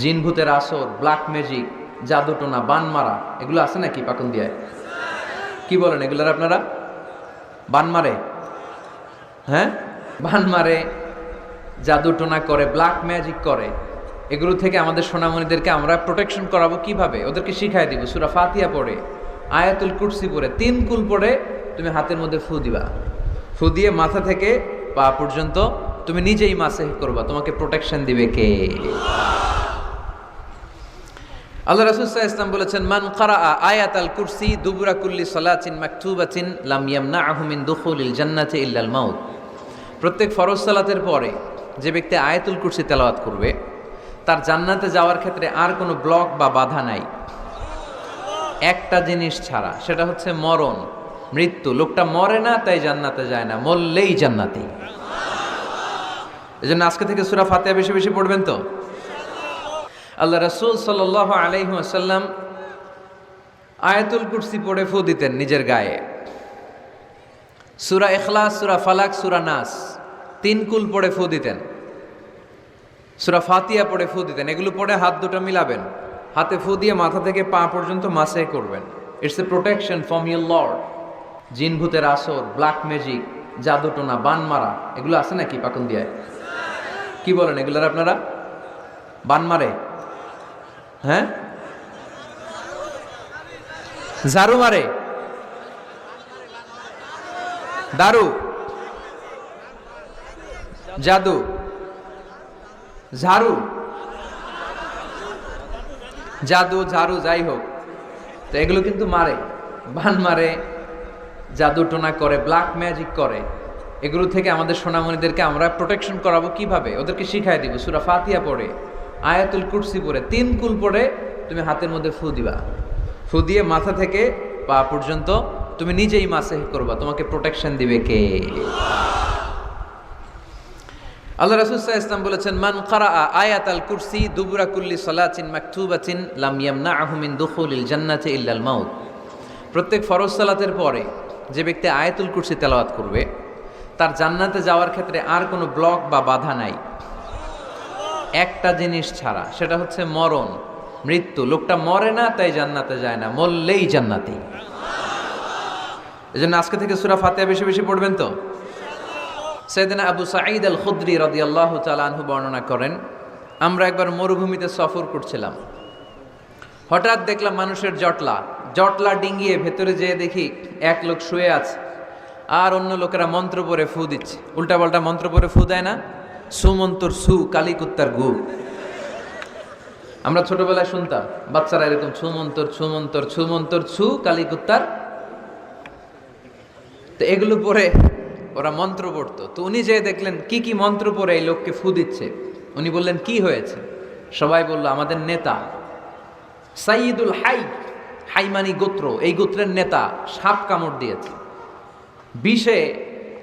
জিন ভূতের আসর ব্ল্যাক ম্যাজিক জাদুটোনা বান মারা, এগুলো আছে নাকি পাকুন দিয়ায় কি বলেন এগুলোর আপনারা? বান মারে। হ্যাঁ? বান মারে জাদুটোনা করে ব্ল্যাক ম্যাজিক করে। এগুলো থেকে আমাদের সোনামণিদেরকে আমরা প্রোটেকশন করাবো কীভাবে? ওদেরকে শিখাই দিব। সুরা ফাতিয়া পড়ে, আয়াতুল কুরসি পড়ে, তিন কুল পড়ে তুমি হাতের মধ্যে ফু দিবা। ফু দিয়ে মাথা থেকে পা পর্যন্ত তুমি নিজেই মাসে করবা। তোমাকে প্রোটেকশন দিবে কে? আল্লাহ রাসূল ইসলাম বলেছেন, মান কারা আয়াত আল কুরসি দুবুরা কুল্লি সালাতিন মাকতুবাতিন লাম ইয়ামনাহু মিন দুখুলিল জান্নাতি ইল্লাল মাউত। প্রত্যেক ফরজ সালাতের পরে যে ব্যক্তি আয়াতুল কুরসি তেলাওয়াত করবে, তার জান্নাতে যাওয়ার ক্ষেত্রে আর কোনো ব্লক বা বাধা নাই। একটা জিনিস ছাড়া, সেটা হচ্ছে মরণ, মৃত্যু। লোকটা মরে না, তাই জান্নাতে যায় না, মরলেই জান্নাতি। এই জন্য আজকে থেকে সুরা ফাতেহা বেশি বেশি পড়বেন তো? আল্লাহ রসুল সাল আলাইসাল্লাম আয়াতুল কুরসি পড়ে ফু দিতেন নিজের গায়ে। সুরা এখলাস সুরা ফালাক, সুরা নাস তিন কুল পড়ে ফু দিতেন। সুরা ফাতিয়া পড়ে ফু দিতেন। এগুলো পড়ে হাত দুটো মিলাবেন। হাতে ফু দিয়ে মাথা থেকে পা পর্যন্ত মাসে করবেন। It's a protection from your lord জিন ভূতের আসর ব্ল্যাক ম্যাজিক জাদুটোনা বান মারা, এগুলো আছে নাকি পাকুন দিয়ায়? কি বলেন এগুলোর আপনারা? বান মারে। হ্যাঁ? ঝাড়ু মারে। দারু। জাদু। ঝাড়ু। জাদু, ঝাড়ু, যাই হোক। তো এগুলো কিন্তু মারে। বান মারে, জাদু টোনা করে ব্ল্যাক ম্যাজিক করে। এগুলো থেকে আমাদের সোনামণিদেরকে আমরা প্রোটেকশন করাবো কীভাবে? ওদেরকে শিখাই দিব। সুরা ফাতিয়া পড়ে। আয়াতুল কুরসি পরে তিন কুল পরে তুমি হাতের মধ্যে ফু দিবা। ফু দিয়ে মাথা থেকে পা পর্যন্ত তুমি নিজেই মাসে করবা। তোমাকে প্রোটেকশন দিবে কে? আল্লাহ রাসূল ইসলাম বলেছেন, মান কারা আয়াত আল কুরসি দুবুরা কুল্লি সালাতিন মাকতুবাতিন লাম ইয়ামনাহু মিন দুখুলিল জান্নাতি ইল্লাল মাউত। প্রত্যেক ফরজ সালাতের পরে যে ব্যক্তি আয়াতুল কুরসি তেলাওয়াত করবে, তার জান্নাতে যাওয়ার ক্ষেত্রে আর কোনো ব্লক বা বাধা নাই। একটা জিনিস ছাড়া, সেটা হচ্ছে মরণ, মৃত্যু। লোকটা মরে না, তাই জান্নাতে যায় না, মরলেই জান্নাতি। এই জন্য আজকে থেকে সুরা ফাতেহা বেশি বেশি পড়বেন তো? সৈয়দিনা আবু সাঈদ আল খুদ্রি রদি আল্লাহ তালাহু বর্ণনা করেন, আমরা একবার মরুভূমিতে সফর করছিলাম। হঠাৎ দেখলাম মানুষের জটলা জটলা ডিঙ্গিয়ে ভেতরে যেয়ে দেখি এক লোক শুয়ে আছে, আর অন্য লোকেরা মন্ত্র পরে ফু দিচ্ছে। উল্টাপাল্টা মন্ত্র পরে ফু দেয় না। সুমন্তর সু কালিকুত্তার গু। আমরা ছোটবেলায় শুনতাম, বাচ্চারা এরকম ছুমন্তর ছুমন্তর ছুমন্তর ছু কালিকুত্তার তো এগুলো পরে ওরা মন্ত্র পড়তো। তো উনি যে দেখলেন, কি কি মন্ত্র পড়ে এই লোককে ফু দিচ্ছে? উনি বললেন, কি হয়েছে? সবাই বলল, আমাদের নেতা। সাইদুল হাই, হাইমানি গোত্র, এই গোত্রের নেতা সাপ কামড় দিয়েছে। বিষে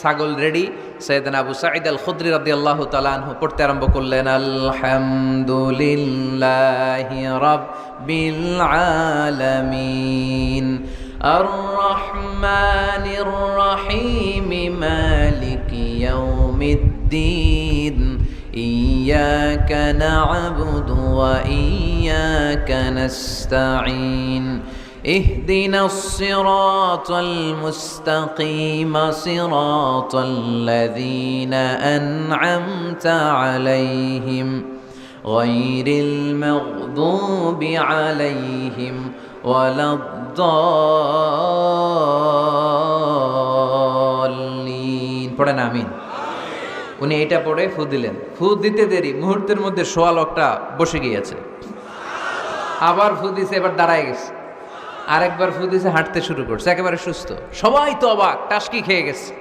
ছাগল রেডি সৈয়দান আবু সাঈদ আল খুদ্রি রাদি আল্লাহ তালানহু পড়তে আরম্ভ করলেন আলহামদুলিল্লাহি রাব্বিল আলামিন الرحمن الرحيم مالك يوم الدين إياك نعبد وإياك نستعين اهدنا الصراط المستقيم صراط الذين أنعمت عليهم غير المغضوب عليهم ولا الضالين পড়েন আমিন উনি এটা পড়ে ফু দিলেন ফু দিতে দেরি মুহূর্তের মধ্যে সোয়া লকটা বসে গিয়েছে আবার ফু দিছে এবার দাঁড়ায় গেছে আরেকবার ফু দিছে হাঁটতে শুরু করছে, একেবারে সুস্থ। সবাই তো অবাক, টাসকি খেয়ে গেছে।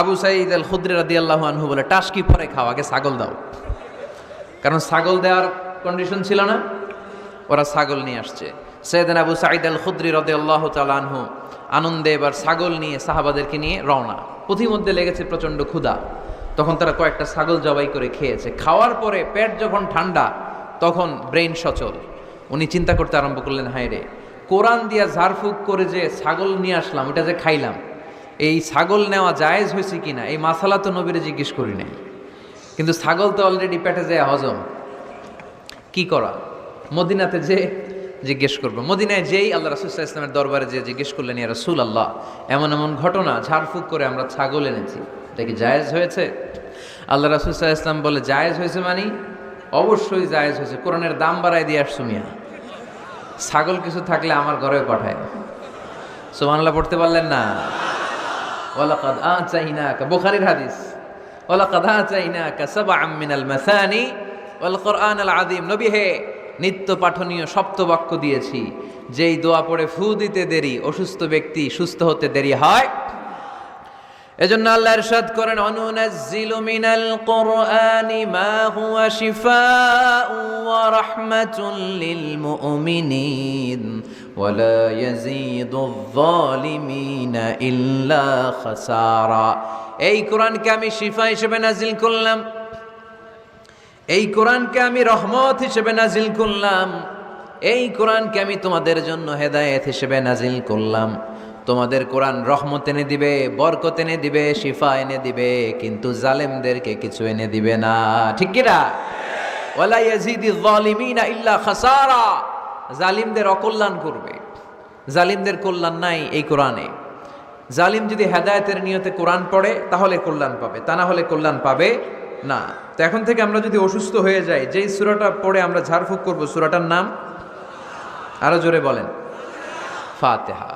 আবু সাইদ আল খুদ্রে রাদি আল্লাহ আনহু বলে, টাসকি পরে খাও, আগে ছাগল দাও। কারণ ছাগল দেওয়ার কন্ডিশন ছিল না, ওরা ছাগল নিয়ে আসছে। সৈয়দান আবু সাঈদ আল খুদ্রি রদে আল্লাহ তালানহু আনন্দে এবার ছাগল নিয়ে, সাহাবাদেরকে নিয়ে রওনা। পথিমধ্যে লেগেছে প্রচণ্ড ক্ষুধা। তখন তারা কয়েকটা ছাগল জবাই করে খেয়েছে। খাওয়ার পরে পেট যখন ঠান্ডা, তখন ব্রেন সচল। উনি চিন্তা করতে আরম্ভ করলেন, হায় রে কোরআন দিয়া ঝাড়ফুঁক করে যে ছাগল নিয়ে আসলাম, ওটা যে খাইলাম, এই ছাগল নেওয়া জায়েজ হয়েছে কিনা, এই মাসালা তো নবীরে জিজ্ঞেস করি নাই। কিন্তু ছাগল তো অলরেডি পেটে যায় হজম। কি করা? মদিনাতে যে জিজ্ঞেস করব। মদিনায় যেই আল্লাহ রাসুল্লাহ ইসলামের দরবারে যে জিজ্ঞেস করলেন, ইয়া রসুল আল্লাহ এমন এমন ঘটনা, ঝাড়ফুঁক করে আমরা ছাগল এনেছি, এটা কি জায়েজ হয়েছে? আল্লাহ রাসুল্লাহ ইসলাম বলে, জায়েজ হয়েছে মানে? অবশ্যই জায়েজ হয়েছে। কোরআনের দাম বাড়ায় দিয়ে আসছো মিয়া। ছাগল কিছু থাকলে আমার ঘরে পাঠায়। সোমানলা পড়তে পারলেন না? ওয়ালাকাদ আচাইনাকা, বুখারির হাদিস। ওয়ালাকাদ আচাইনাকা সাবআম আমিনাল মাসানি ওল কোরআন আল আদিম নবী হে, নিত্য পাঠনীয় সপ্তবাক্য দিয়েছি। যেই দোয়া পড়ে ফু দিতে দেরি, অসুস্থ ব্যক্তি সুস্থ হতে দেরি হয় এজন্য আল্লাহ ইরশাদ করেন, অনুনাজ্জিলু মিনাল কোরআনি মা হুয়া শিফাউ ওয়া রাহমাতুন লিল মুমিনিন ওয়ালা ইয়াজিদুয যালিমিনা ইল্লা খাসারা। এই কোরআনকে আমি শিফা হিসেবে নাজিল করলাম। এই কোরআনকে আমি রহমত হিসেবে নাজিল করলাম। এই কোরআনকে আমি তোমাদের জন্য হেদায়েত হিসেবে নাজিল করলাম। তোমাদের কোরআন রহমত এনে দিবে, বরকত এনে দিবে, শিফা এনে দিবে, কিন্তু জালেমদেরকে কিছু এনে দিবে না। ঠিক কিনা? ওয়ালা ইয়াজিদি যালিমিনা ইল্লা খাসারা। জালিমদের অকল্যাণ করবে। জালিমদের কল্যাণ নাই এই কোরআনে। জালিম যদি হেদায়েতের নিয়তে কোরআন পড়ে, তাহলে কল্যাণ পাবে। তা না হলে কল্যাণ পাবে না। তো এখন থেকে আমরা যদি অসুস্থ হয়ে যাই, যেই সুরাটা পড়ে আমরা ঝাড়ফুঁক করব, সুরাটার নাম? আরও জোরে বলেন। ফাতেহা।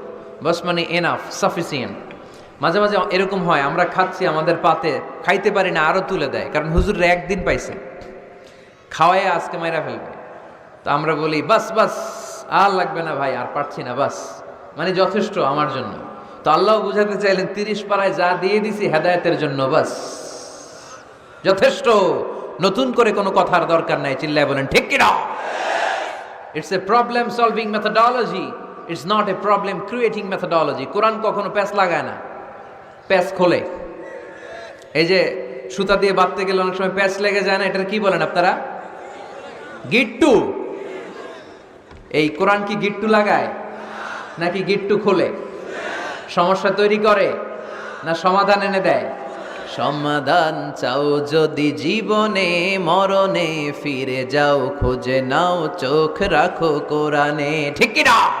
বাস মানে এনাফ সাফিসিয়েন্ট মাঝে মাঝে এরকম হয়, আমরা খাচ্ছি, আমাদের পাতে, খাইতে পারি না আরও তুলে দেয়, কারণ হুজুরে একদিন পাইছে। খাওয়াই আজকে মাইরা ফেলবে। তো আমরা বলি, বাস বাস, আর লাগবে না ভাই, আর পারছি না, বাস। মানে যথেষ্ট আমার জন্য। তো আল্লাহ বুঝাতে চাইলেন, তিরিশ পাড়ায় যা দিয়ে দিছি, হেদায়তের জন্য, বাস। যথেষ্ট। নতুন করে কোনো কথার দরকার নাই, চিল্লায় বলেন, ঠিক কিনা? It's a problem solving methodology it's not a problem creating methodology কোরআন কখনো প্যাচ লাগায় না। প্যাচ খোলে। এই যে সুতা দিয়ে বাঁধতে গেলে অনেক সময় প্যাচ লেগে যায় না, এটার কি বলেন আপনারা? গিট্টু। এই কোরআন কি গিট্টু লাগায়? নাকি গিট্টু খোলে? সমস্যা তৈরি করে না সমাধান এনে দেয়? সমাধান চাও যদি জীবনে, মরণে ফিরে যাও, খুঁজে নাও, চোখ রাখো কোরআনে। ঠিক না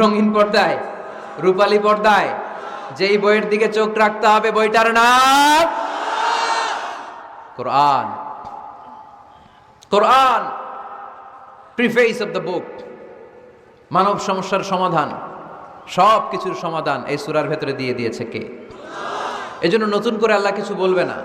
রঙিন পর্দায়, রূপালী পর্দায়, যেই বইয়ের দিকে চোখ রাখতে হবে বইটার নাম কোরআন। কোরআন প্রিফেস অফ দ্য বুক মানব সমস্যার সমাধান, সব কিছুর সমাধান এই সুরার ভেতরে দিয়ে দিয়েছে কে? এজন্য নতুন করে আল্লাহ কিছু বলবে না।